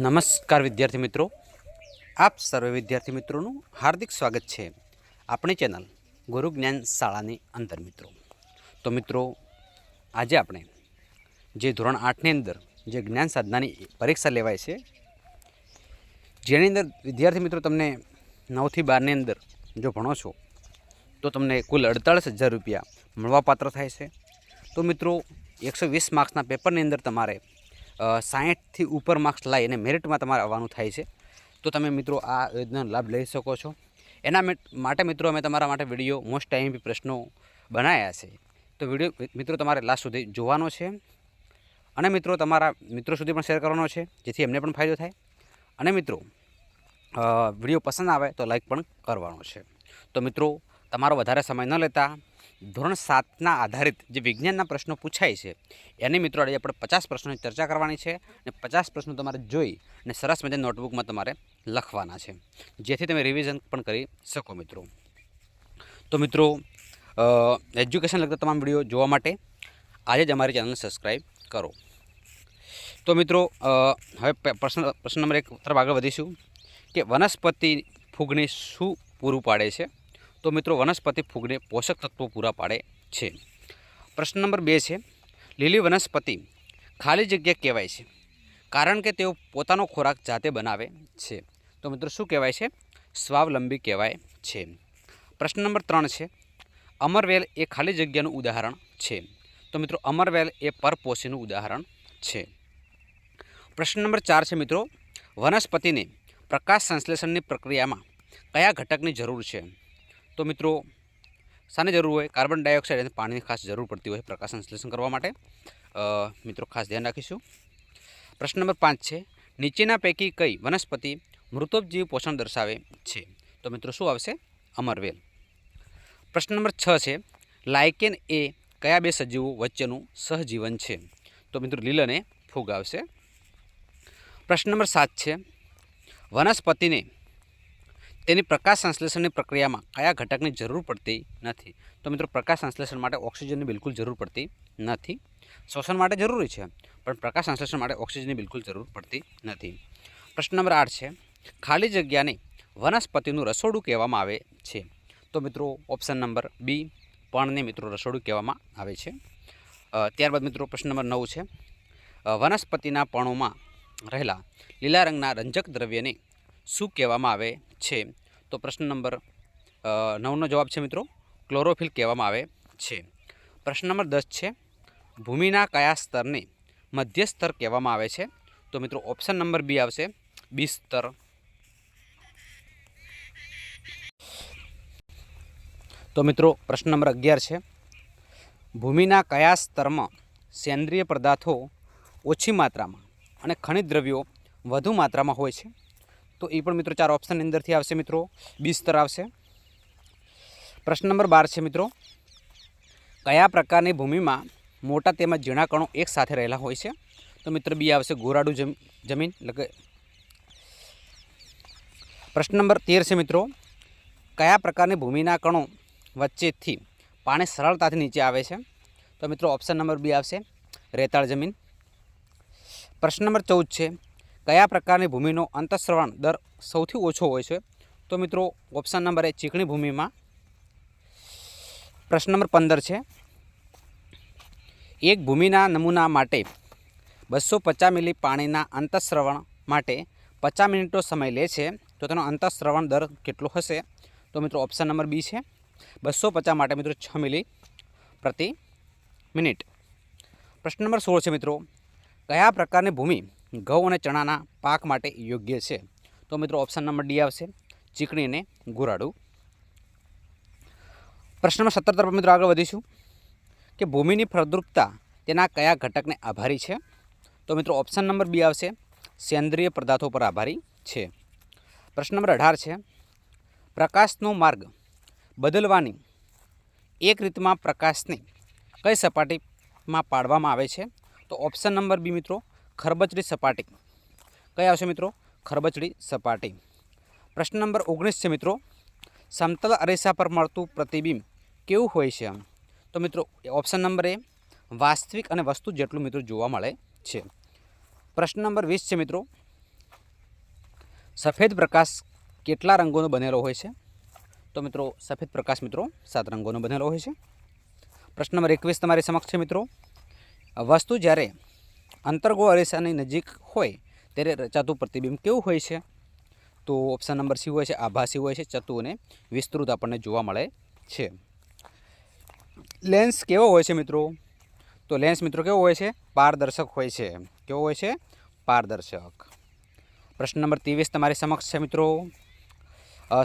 નમસ્કાર વિદ્યાર્થી મિત્રો. આપ સર્વે વિદ્યાર્થી મિત્રોનું હાર્દિક સ્વાગત છે આપણી ચેનલ ગુરુ જ્ઞાન શાળાની અંદર મિત્રો. તો મિત્રો, આજે આપણે જે ધોરણ આઠની અંદર જે જ્ઞાન સાધનાની પરીક્ષા લેવાય છે, જેની અંદર વિદ્યાર્થી મિત્રો તમને નવથી બારની અંદર જો ભણો છો, તો તમને કુલ અડતાળીસ હજાર રૂપિયા મળવાપાત્ર થાય છે. તો મિત્રો, એકસો વીસ માર્ક્સના પેપરની અંદર તમારે સાહીઠથી ઉપર માર્ક્સ લાવી અને મેરિટમાં તમારે આવવાનું થાય છે. તો તમે મિત્રો આ યોજનાનો લાભ લઈ શકો છો. એના માટે મિત્રો અમે તમારા માટે વીડિયો મોસ્ટ ટાઈમ પ્રશ્નો બનાવ્યા છે. તો વીડિયો મિત્રો તમારે લાસ્ટ સુધી જોવાનો છે. અને મિત્રો તમારા મિત્રો સુધી પણ શેર કરવાનો છે, જેથી એમને પણ ફાયદો થાય. અને મિત્રો વીડિયો પસંદ આવે તો લાઈક પણ કરવાનો છે. તો મિત્રો, તમારો વધારે સમય ન લેતા ધોરણ સાતના આધારિત જે વિજ્ઞાનના પ્રશ્નો પૂછાય છે, એની મિત્રો આજે આપણે પચાસ પ્રશ્નોની ચર્ચા કરવાની છે અને પચાસ પ્રશ્નો તમારે જોઈ અને સરસ મજા નોટબુકમાં તમારે લખવાના છે. જેથી તમે રિવિઝન પણ કરી શકો મિત્રો. તો મિત્રો એજ્યુકેશન લગતા તમામ વીડિયો જોવા માટે આજે જ અમારી ચેનલને સબસ્ક્રાઈબ કરો. તો મિત્રો હવે પ્રશ્ન પ્રશ્ન નંબર એક, તરફ આગળ વધીશું કે વનસ્પતિ ફૂગને શું પૂરું પાડે છે? તો મિત્રો વનસ્પતિ ફૂગને પોષક તત્વો પૂરા પાડે છે. પ્રશ્ન નંબર બે છે, લીલી વનસ્પતિ ખાલી જગ્યા કહેવાય છે, કારણ કે તેઓ પોતાનો ખોરાક જાતે બનાવે છે. તો મિત્રો શું કહેવાય છે? સ્વાવલંબી કહેવાય છે. પ્રશ્ન નંબર ત્રણ છે, અમરવેલ એ ખાલી જગ્યાનું ઉદાહરણ છે. તો મિત્રો અમરવેલ એ પરપોષીનું ઉદાહરણ છે. પ્રશ્ન નંબર ચાર છે મિત્રો, વનસ્પતિને પ્રકાશ સંશ્લેષણની પ્રક્રિયામાં કયા ઘટકની જરૂર છે? તો મિત્રો, શાને જરૂર હોય, કાર્બન ડાયોક્સાઇડ અને પાણીની ખાસ જરૂર પડતી હોય પ્રકાશ સંશ્લેષણ કરવા માટે મિત્રો, ખાસ ધ્યાન રાખીશું. પ્રશ્ન નંબર પાંચ છે, નીચેના પૈકી કઈ વનસ્પતિ મૃતોપજીવ પોષણ દર્શાવે છે? તો મિત્રો, શું આવશે? અમરવેલ પ્રશ્ન નંબર છ છે, લાયકેન એ કયા બે સજીવો વચ્ચેનું સહજીવન છે? તો મિત્રો, લીલ અને ફૂગ આવશે. પ્રશ્ન નંબર સાત છે, વનસ્પતિને તેની પ્રકાશ સંશ્લેષણની પ્રક્રિયામાં કયા ઘટકની જરૂર પડતી નથી? તો મિત્રો, પ્રકાશ સંશ્લેષણ માટે ઓક્સિજનની બિલકુલ જરૂર પડતી નથી. શ્વસન માટે જરૂરી છે, પણ પ્રકાશ સંશ્લેષણ માટે ઓક્સિજનની બિલકુલ જરૂર પડતી નથી. પ્રશ્ન નંબર આઠ છે, ખાલી જગ્યાને વનસ્પતિનું રસોડું કહેવામાં આવે છે. તો મિત્રો ઓપ્શન નંબર બી પણને મિત્રો રસોડું કહેવામાં આવે છે. ત્યારબાદ મિત્રો, પ્રશ્ન નંબર નવ છે વનસ્પતિના પણોમાં રહેલા લીલા રંગના રંજક દ્રવ્યને શું કહેવામાં આવે છે? તો પ્રશ્ન નંબર નવનો જવાબ છે મિત્રો, ક્લોરોફિલ કહેવામાં આવે છે. પ્રશ્ન નંબર દસ છે, ભૂમિના કયા સ્તરને મધ્ય સ્તર કહેવામાં આવે છે? તો મિત્રો ઓપ્શન નંબર બી આવશે, બી સ્તર. તો મિત્રો પ્રશ્ન નંબર અગિયાર છે, ભૂમિના કયા સ્તરમાં સેન્દ્રિય પદાર્થો ઓછી માત્રામાં અને ખનિજ દ્રવ્યો વધુ માત્રામાં હોય છે? તો એ પણ મિત્રો ચાર ઓપ્શનની અંદરથી આવશે મિત્રો. બી સ્તર આવશે. પ્રશ્ન નંબર બાર છે મિત્રો. કયા પ્રકારની ભૂમિમાં મોટા તેમજ ઝીણા કણો એક સાથે રહેલા હોય છે? તો મિત્ર બી આવશે ગોરાડું જમ, જમીન એટલે પ્રશ્ન નંબર તેર છે મિત્રો. કયા પ્રકારની ભૂમિના કણો વચ્ચેથી પાણી સરળતાથી નીચે આવે છે? તો મિત્રો ઓપ્શન નંબર બી આવશે. રેતાળ જમીન. પ્રશ્ન નંબર ચૌદ છે. કયા પ્રકારની ભૂમિનો અંતઃશ્રવણ દર સૌથી ઓછો હોય છે? તો મિત્રો ઓપ્શન નંબર એ ચીકણી ભૂમિમાં પ્રશ્ન નંબર પંદર છે. એક ભૂમિના નમૂના માટે બસો પચાસ મિલી પાણીના અંતઃસ્રવણ માટે પચાસ મિનિટનો સમય લે છે. તો તેનો અંતઃશ્રવણ દર કેટલો હશે? તો મિત્રો ઓપ્શન નંબર બી છે. બસો પચાસ માટે મિત્રો, છ મિલી પ્રતિ મિનિટ. પ્રશ્ન નંબર સોળ છે મિત્રો. કયા પ્રકારની ભૂમિ ઘઉં અને ચણાના પાક માટે યોગ્ય છે. તો મિત્રો ઓપ્શન નંબર ડી આવશે, ચીકણી અને ગુરાડું. પ્રશ્ન નંબર સત્તર તરફ મિત્રો આગળ વધીશું કે ભૂમિની ફળદ્રુપતા તેના કયા ઘટકને આભારી છે? તો મિત્રો ઓપ્શન નંબર બી આવશે, સેન્દ્રિય પદાર્થો પર આભારી છે. પ્રશ્ન નંબર અઢાર છે, પ્રકાશનો માર્ગ બદલવાની એક રીતમાં પ્રકાશને કઈ સપાટીમાં પાડવામાં આવે છે? તો ઓપ્શન નંબર બી મિત્રો ખરબચડી સપાટી. કઈ આવશે મિત્રો? ખરબચડી સપાટી. પ્રશ્ન નંબર ઓગણીસ છે મિત્રો. સમતલ અરેસા પર મળતું પ્રતિબિંબ કેવું હોય છે આમ? તો મિત્રો ઓપ્શન નંબર એ વાસ્તવિક અને વસ્તુ જેટલું મિત્રો જોવા મળે છે. પ્રશ્ન નંબર વીસ છે મિત્રો. સફેદ પ્રકાશ કેટલા રંગોનો બનેલો હોય છે? તો મિત્રો, સફેદ પ્રકાશ મિત્રો સાત રંગોનો બનેલો હોય છે. પ્રશ્ન નંબર એકવીસ તમારી સમક્ષ છે મિત્રો. વસ્તુ જ્યારે અંતર્ગોળ અરીસાની નજીક હોય, ત્યારે રચાતું પ્રતિબિંબ કેવું હોય છે? તો ઓપ્શન નંબર સી હોય છે, આભાસી હોય છે ચતુ અને વિસ્તૃત આપણને જોવા મળે છે. લેન્સ કેવો હોય છે મિત્રો? તો લેન્સ મિત્રો કેવો હોય છે? પારદર્શક હોય છે. કેવો હોય છે? પારદર્શક. પ્રશ્ન નંબર ત્રેવીસ તમારી સમક્ષ છે મિત્રો.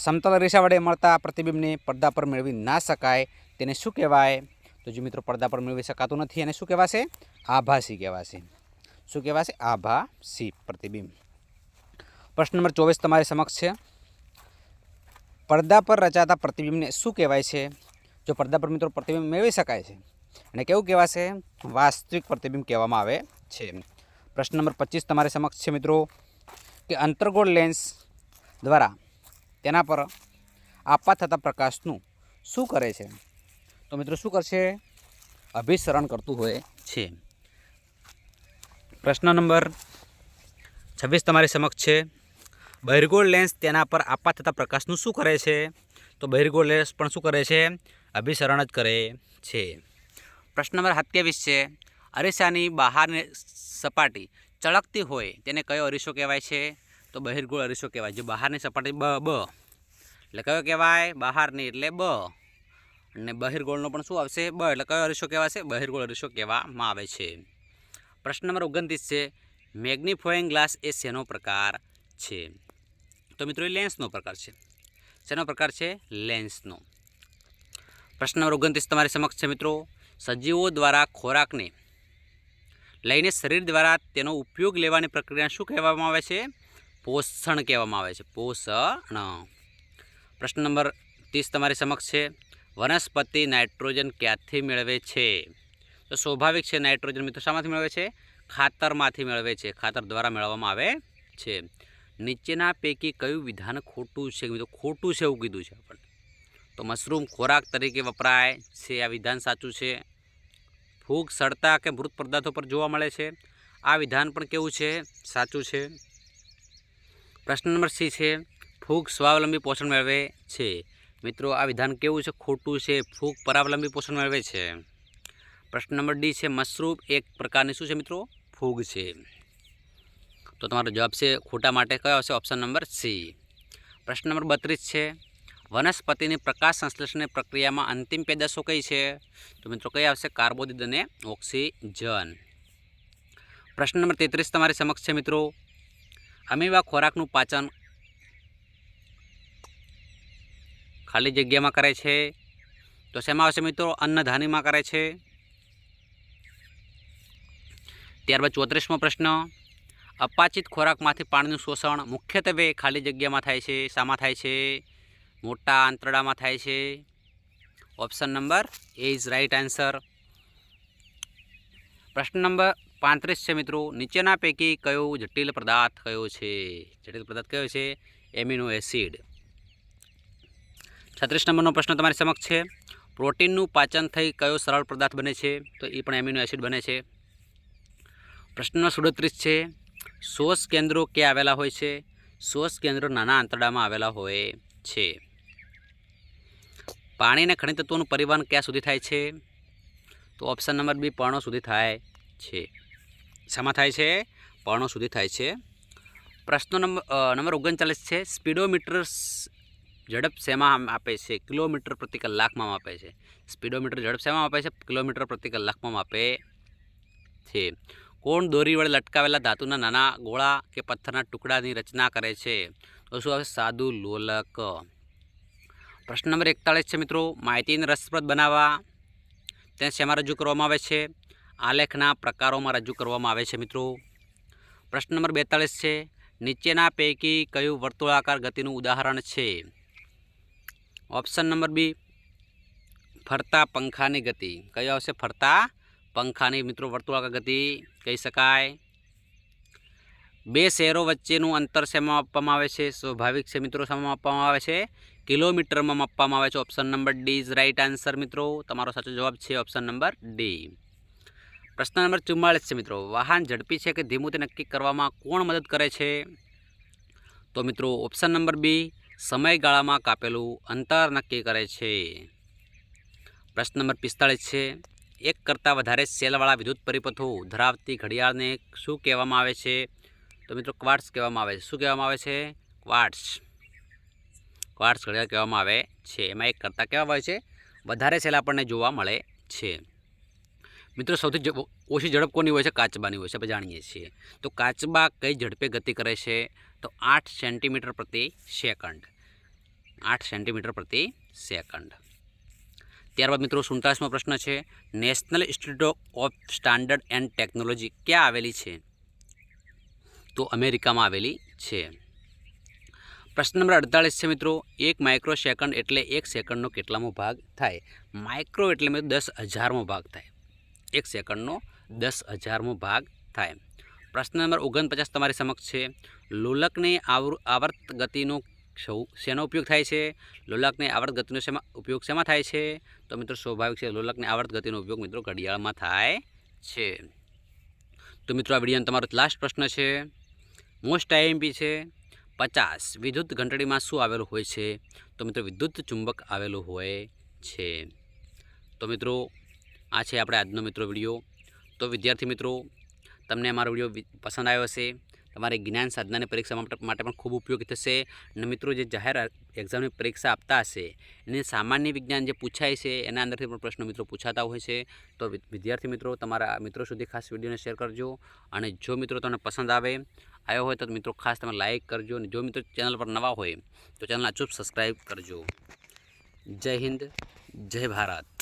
સમતલ રેખા વડે મળતા પ્રતિબિંબને પડદા પર મેળવી ના શકાય, તેને શું કહેવાય? તો જે મિત્રો, પડદા પર મેળવી શકાતું નથી અને શું કહેવાશે? આભાસી કહેવાશે. શું કહેવાશે આભાસી પ્રતિબિંબ. પ્રશ્ન નંબર ચોવીસ તમારી સમક્ષ છે. પડદા પર રચાતા પ્રતિબિંબને શું કહેવાય છે? જો પડદા પર મિત્રો પ્રતિબિંબ મેળવી શકાય છે, અને કેવું કહેવાશે વાસ્તવિક પ્રતિબિંબ કહેવામાં આવે છે. પ્રશ્ન નંબર પચીસ તમારી સમક્ષ છે મિત્રો, કે અંતર્ગોળ લેન્સ દ્વારા તેના પર આપવા થતા પ્રકાશનું શું કરે છે? તો મિત્રો શું કરશે? અભિસરણ કરતું હોય છે. પ્રશ્ન નંબર છવ્વીસ તમારી સમક્ષ છે. બહિર્ગોળ લેન્સ તેના પર આપવા થતા પ્રકાશનું શું કરે છે? તો બહિર્ગોળ લેન્સ પણ શું કરે છે? અભિસરણ જ કરે છે. પ્રશ્ન નંબર સત્યાવીસ છે. અરીસાની બહારની સપાટી ચળકતી હોય તેને કયો અરીસો કહેવાય છે? તો બહિર્ગોળ અરીસો કહેવાય. જે બહારની સપાટી બ બ, એટલે કયો કહેવાય? બહારની એટલે બ. અને બહિર્ગોળનો પણ શું આવશે? બ. એટલે કયો અરીસો કહેવાશે? બહિર્ગોળ અરીસો કહેવામાં આવે છે. પ્રશ્ન નંબર ઓગણત્રીસ છે મેગ્નિફોઈંગ ગ્લાસ એ શેનો પ્રકાર છે? તો મિત્રો, એ લેન્સનો પ્રકાર છે. શેનો પ્રકાર છે? લેન્સનો. પ્રશ્ન નંબર ઓગણત્રીસ તમારી સમક્ષ છે મિત્રો. સજીવો દ્વારા ખોરાકને લઈને શરીર દ્વારા તેનો ઉપયોગ લેવાની પ્રક્રિયા શું કહેવામાં આવે છે? પોષણ કહેવામાં આવે છે. પોષણ. પ્રશ્ન નંબર ત્રીસ તમારી સમક્ષ છે. વનસ્પતિ નાઇટ્રોજન ક્યાંથી મેળવે છે? તો સ્વાભાવિક છે નાઇટ્રોજન મિત્રો શામાંથી મેળવે છે? ખાતરમાંથી મેળવે છે. ખાતર દ્વારા મેળવવામાં આવે છે. નીચેના પૈકી કયું વિધાન ખોટું છે મિત્રો? ખોટું છે એવું કીધું છે આપણને તો મશરૂમ ખોરાક તરીકે વપરાય છે. આ વિધાન સાચું છે? ફૂગ સડતા કે મૃત પદાર્થો પર જોવા મળે છે? આ વિધાન પણ કેવું છે? સાચું છે? પ્રશ્ન નંબર સી છે. ફૂગ સ્વાવલંબી પોષણ મેળવે છે. મિત્રો, આ વિધાન કેવું છે? ખોટું છે. ફૂગ પરાવલંબી પોષણ મેળવે છે. પ્રશ્ન નંબર ડી છે, મશરૂમ એક પ્રકારની શું છે મિત્રો? ફૂગ છે. તો તમારો જવાબ છે, ખોટા માટે કયો આવશે? Option number C. પ્રશ્ન નંબર બત્રીસ છે, વનસ્પતિની પ્રકાશ સંશ્લેષણની પ્રક્રિયામાં અંતિમ પેદાશો કઈ છે? તો મિત્રો કઈ આવશે? કાર્બોદિત અને ઓક્સિજન. પ્રશ્ન નંબર તેત્રીસ તમારી સમક્ષ છે મિત્રો. અમીવા ખોરાકનું પાચન ખાલી જગ્યામાં કરે છે? તો શેમાં આવશે મિત્રો? અન્નધાનીમાં કરે છે? ત્યારબાદ ચોત્રીસમો પ્રશ્ન, અપાચિત ખોરાકમાંથી પાણીનું શોષણ મુખ્યત્વે ખાલી જગ્યામાં થાય છે, શામાં થાય છે? મોટા આંતરડામાં થાય છે? Option number A is right answer. પ્રશ્ન નંબર પાંત્રીસ છે મિત્રો, નીચેના પૈકી કયો જટિલ પદાર્થ કયો છે? જટિલ પદાર્થ કયો છે? Amino acid. છત્રીસ નંબરનો પ્રશ્ન તમારી સમક્ષ છે. પ્રોટીનનું પાચન થઈ કયો સરળ પદાર્થ બને છે? તો એ પણ એમિનો એસિડ બને છે. પ્રશ્ન સુડત્રીસ છે. શોષ કેન્દ્રો ક્યાં આવેલા હોય છે? શોષ કેન્દ્રો નાના આંતરડામાં આવેલા હોય છે. પાણી અને ખનિજ તત્વોનું પરિવહન ક્યાં સુધી થાય છે? તો ઓપ્શન નંબર બી, પર્ણો સુધી થાય છે. શામાં થાય છે? પર્ણો સુધી થાય છે. પ્રશ્નો નંબર નંબર ઓગણચાલીસ છે. સ્પીડોમીટર ઝડપ શેમાં આપે છે? કિલોમીટર પ્રતિ કલાકમાં માપે છે. સ્પીડોમીટર ઝડપ શેમાં આપે છે? કિલોમીટર પ્રતિ કલાકમાં માપે છે. કોણ દોરી વડે લટકાવેલા ધાતુના નાના ગોળા કે પથ્થરના ટુકડાની રચના કરે છે? તો શું આવશે? સાદુ લોલક. પ્રશ્ન નંબર એકતાળીસ છે મિત્રો. માહિતીને રસપ્રદ બનાવવા તેને શેમાં રજૂ કરવામાં આવે છે? આલેખના પ્રકારોમાં રજૂ કરવામાં આવે છે મિત્રો. પ્રશ્ન નંબર બેતાળીસ છે. નીચેના પૈકી કયું વર્તુળાકાર ગતિનું ઉદાહરણ છે? ઓપ્શન નંબર બી ફરતા પંખાની ગતિ. કયો આવશે? ફરતા પંખાની મિત્રો વર્તુળાકાર ગતિ કહી શકાય. બે શહેરો વચ્ચેનું અંતર શેમાં આપવામાં આવે છે? સ્વાભાવિક છે મિત્રો, શેમાં આપવામાં આવે છે? કિલોમીટરમાં માપવામાં આવે છે option number D is right answer મિત્રો. તમારો સાચો જવાબ છે ઓપ્શન નંબર ડી પ્રશ્ન નંબર ચુમ્માળીસ છે મિત્રો. વાહન ઝડપી છે કે ધીમું તે નક્કી કરવામાં કોણ મદદ કરે છે? તો મિત્રો ઓપ્શન નંબર બી સમયગાળામાં કાપેલું અંતર નક્કી કરે છે. પ્રશ્ન નંબર પિસ્તાળીસ છે. એક કરતાં વધારે સેલવાળા વિદ્યુત પરિપથો ધરાવતી ઘડિયાળને શું કહેવામાં આવે છે? તો મિત્રો ક્વાર્ટ્સ કહેવામાં આવે છે. શું કહેવામાં આવે છે? ક્વાર્ટ્સ ક્વાર્ટ્સ ઘડિયાળ કહેવામાં આવે છે. એમાં એક કરતાં કેવા હોય છે, વધારે સેલ આપણને જોવા મળે છે. મિત્રો સૌથી ઓછી ઝડપ કોની હોય છે? કાચબાની હોય છે, આપણે જાણીએ છીએ. તો કાચબા કઈ ઝડપે ગતિ કરે છે? તો આઠ સેન્ટીમીટર પ્રતિ સેકન્ડ. આઠ સેન્ટીમીટર પ્રતિ સેકન્ડ. ત્યારબાદ મિત્રો સુડતાલીસમો પ્રશ્ન છે national institute of standard and technology ક્યાં આવેલી છે? તો અમેરિકામાં આવેલી છે. પ્રશ્ન નંબર અડતાલીસ છે મિત્રો, એક માઇક્રો સેકન્ડ એટલે એક સેકન્ડનો કેટલામો ભાગ થાય? માઇક્રો એટલે મિત્રો દસ હજારમો ભાગ થાય. એક સેકન્ડનો દસ હજારમો ભાગ થાય. પ્રશ્ન નંબર ઓગણપચાસ તમારી સમક્ષ છે, લોલકની આવૃ, આવર્ત ગતિનો શેનો ઉપયોગ થાય છે? લોલકની આવર્ત ગતિનો ઉપયોગ શેમાં થાય છે? તો મિત્રો, સ્વાભાવિક છે, લોલકની આવર્ત ગતિનો ઉપયોગ મિત્રો ઘડિયાળમાં થાય છે. તો મિત્રો, આ વિડીયોનો તમારો લાસ્ટ પ્રશ્ન છે. મોસ્ટ આઈએમપી છે. પચાસ. વિદ્યુત ઘંટડીમાં શું આવેલું હોય છે? તો મિત્રો, વિદ્યુત ચુંબક આવેલું હોય છે. તો મિત્રો, આ છે આપણે આજનો મિત્રો વીડિયો. તો વિદ્યાર્થી મિત્રો, તમને અમારો વીડિયો પસંદ આવ્યો હશે? તમારી જ્ઞાન સાધનાની પરીક્ષા માટે પણ ખૂબ ઉપયોગી થશે. અને મિત્રો, જે જાહેર એક્ઝામની પરીક્ષા આપતા હશે, એને સામાન્ય વિજ્ઞાન જે પૂછાય છે, એના અંદરથી પણ પ્રશ્નો મિત્રો પૂછાતા હોય છે. તો વિદ્યાર્થી મિત્રો, તમારા મિત્રો સુધી ખાસ વિડીયોને શેર કરજો. અને જો મિત્રો તમને પસંદ આવે, આવ્યો હોય તો મિત્રો ખાસ તમે લાઇક કરજો. અને જો મિત્રો ચેનલ પર નવા હોય, તો ચેનલ અચૂક સબસ્ક્રાઈબ કરજો. જય હિન્દ, જય ભારત.